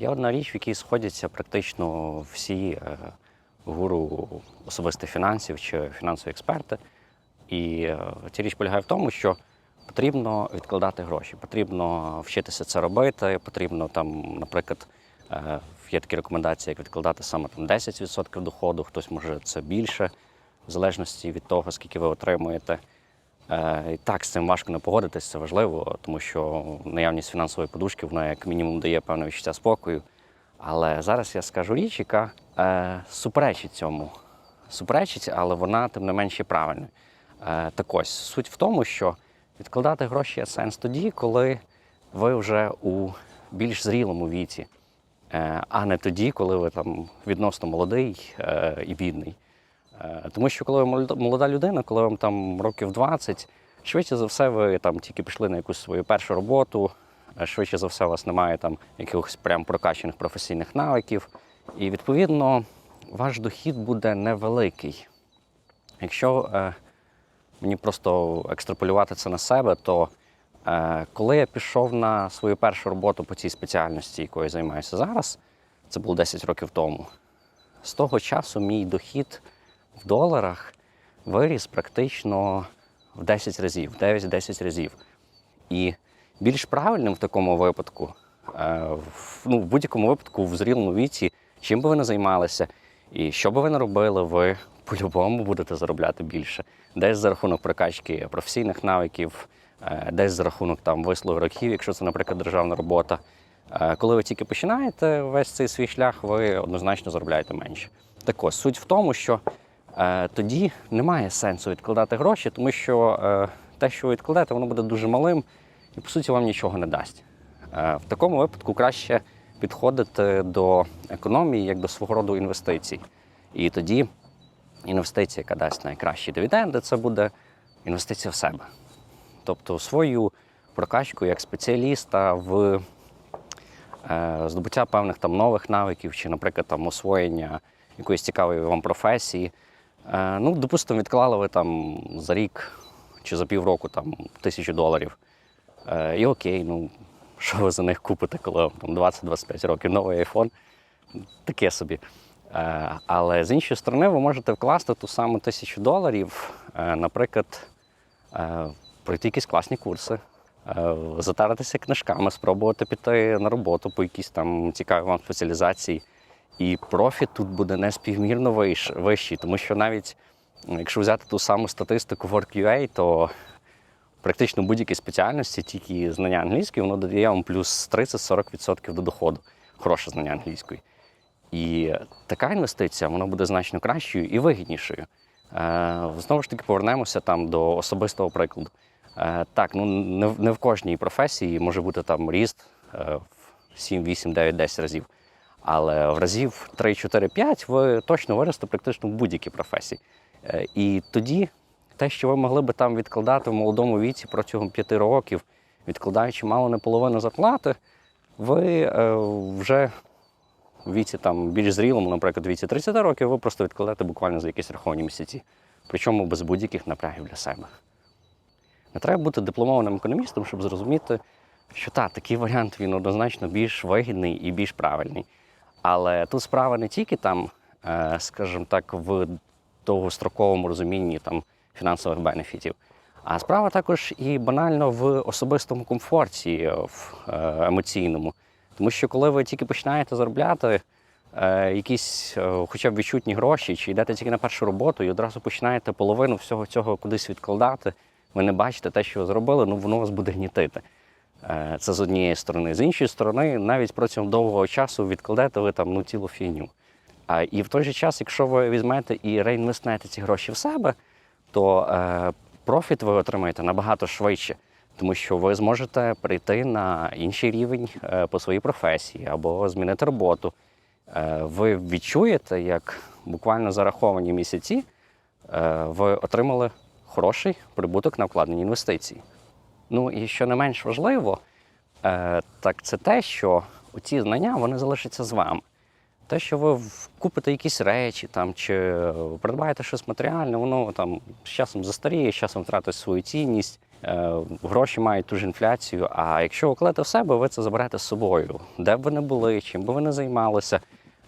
Є одна річ, в якій сходяться практично всі е, гуру особистих фінансів чи фінансові експерти. І е, ця річ полягає в тому, що потрібно відкладати гроші, потрібно вчитися це робити, потрібно там, наприклад, е, є такі рекомендації, як відкладати саме там 10% доходу, хтось може це більше, в залежності від того, скільки ви отримуєте. Е, так, з цим важко не погодитись, це важливо, тому що наявність фінансової подушки вона як мінімум дає певне відчуття спокою. Але зараз я скажу річ, яка е, суперечить цьому. Суперечить, але вона тим не менше правильна. Е, так ось суть в тому, що відкладати гроші є сенс тоді, коли ви вже у більш зрілому віці, е, а не тоді, коли ви там відносно молодий е, і бідний. Е, Тому що коли ви молода- людина, коли вам там років 20, швидше за все, ви там тільки пішли на якусь свою першу роботу, е, швидше за все, у вас немає там якихось прям прокачаних професійних навиків. І відповідно ваш дохід буде невеликий. Якщо е, мені просто екстраполювати це на себе, то е, коли я пішов на свою першу роботу по цій спеціальності, якою я займаюся зараз, це було 10 років тому. З того часу мій дохід в доларах виріс практично в 10 разів, 9-10 разів. І більш правильним в такому випадку, е, в, ну, в будь-якому випадку, в зрілому віці, чим би ви не займалися, і що би ви не робили, ви по-любому будете заробляти більше. Десь за рахунок прокачки професійних навиків, е, десь за рахунок там вислуги років, якщо це, наприклад, державна робота. Е, Коли ви тільки починаєте весь цей свій шлях, ви однозначно заробляєте менше. Так ось, суть в тому, що тоді немає сенсу відкладати гроші, тому що е, те, що ви відкладете, воно буде дуже малим і, по суті, вам нічого не дасть. Е, в такому випадку краще підходити до економії як до свого роду інвестицій. І тоді інвестиція, яка дасть найкращі дивіденди, це буде інвестиція в себе. Тобто свою прокачку як спеціаліста в е, здобуття певних там нових навиків, чи, наприклад, там освоєння якоїсь цікавої вам професії. Е, ну, допустимо, відклали ви там за рік чи за півроку там тисячу доларів. Е, і окей, ну що ви за них купите, коли вам там 20-25 років новий айфон? Таке собі. Е, але з іншої сторони, ви можете вкласти ту саму тисячу доларів, наприклад, пройти якісь класні курси, затаритися книжками, спробувати піти на роботу по якійсь там цікавій вам спеціалізації. І профіт тут буде неспівмірно вищий, тому що навіть якщо взяти ту саму статистику WorkUA, то практично будь-які спеціальності, тільки знання англійської, воно додає вам плюс 30-40% до доходу. Хороше знання англійської. І така інвестиція вона буде значно кращою і вигіднішою. Е, знову ж таки, повернемося там до особистого прикладу. Е, так, ну не в кожній професії може бути там ріст е, в 7, 8, 9, 10 разів. Але в разів 3, 4, 5 ви точно виросте практично в будь-якій професії. Е, і тоді те, що ви могли би там відкладати в молодому віці протягом 5 років, відкладаючи мало не половину зарплати, ви е, вже в віці там більш зрілому, наприклад, в віці 30 років, ви просто відкладете буквально за якісь раховані місяці. Причому без будь-яких напрягів для себе. Не треба бути дипломованим економістом, щоб зрозуміти, що так, такий варіант він однозначно більш вигідний і більш правильний. Але тут справа не тільки там, е, скажімо так, в довгостроковому розумінні там, фінансових бенефітів, а справа також і банально в особистому комфорті, в е, емоційному. Тому що коли ви тільки починаєте заробляти е, якісь е, хоча б відчутні гроші, чи йдете тільки на першу роботу і одразу починаєте половину всього цього кудись відкладати, ви не бачите те, що ви зробили, ну воно вас буде гнітити. Е, Це з однієї сторони. З іншої сторони, навіть протягом довгого часу відкладете ви там ну, цілу фігню. А, і в той же час, якщо ви візьмете і реінвестнете ці гроші в себе, то е, профіт ви отримаєте набагато швидше, тому що ви зможете прийти на інший рівень е, по своїй професії або змінити роботу. Е, ви відчуєте, як буквально зараховані місяці е, ви отримали хороший прибуток на вкладені інвестиції. Ну і що не менш важливо, е, так це те, що ці знання вони залишаться з вами. Те, що ви купите якісь речі там, чи придбаєте щось матеріальне, воно там з часом застаріє, з часом втратить свою цінність. Е, Гроші мають ту ж інфляцію. А якщо ви в себе, ви це заберете з собою. Де б ви не були, чим би ви не займалися.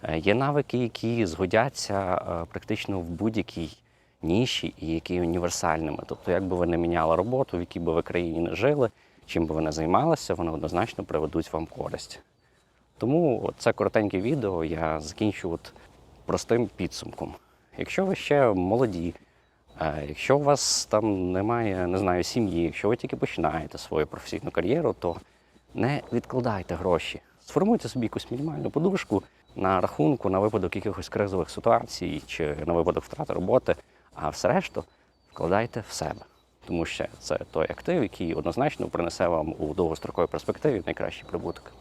Е, Є навики, які згодяться е, практично в будь-якій ніші і які універсальними. Тобто, як би ви не міняли роботу, в якій би ви країні не жили, чим би ви не займалися, вони однозначно приведуть вам користь. Тому це коротеньке відео я закінчу от простим підсумком. Якщо ви ще молоді, е, якщо у вас там немає, не знаю, сім'ї, якщо ви тільки починаєте свою професійну кар'єру, то не відкладайте гроші. Сформуйте собі якусь мінімальну подушку на рахунку на випадок якихось кризових ситуацій чи на випадок втрати роботи, а все решту вкладайте в себе. Тому що це той актив, який однозначно принесе вам у довгостроковій перспективі найкращий прибуток.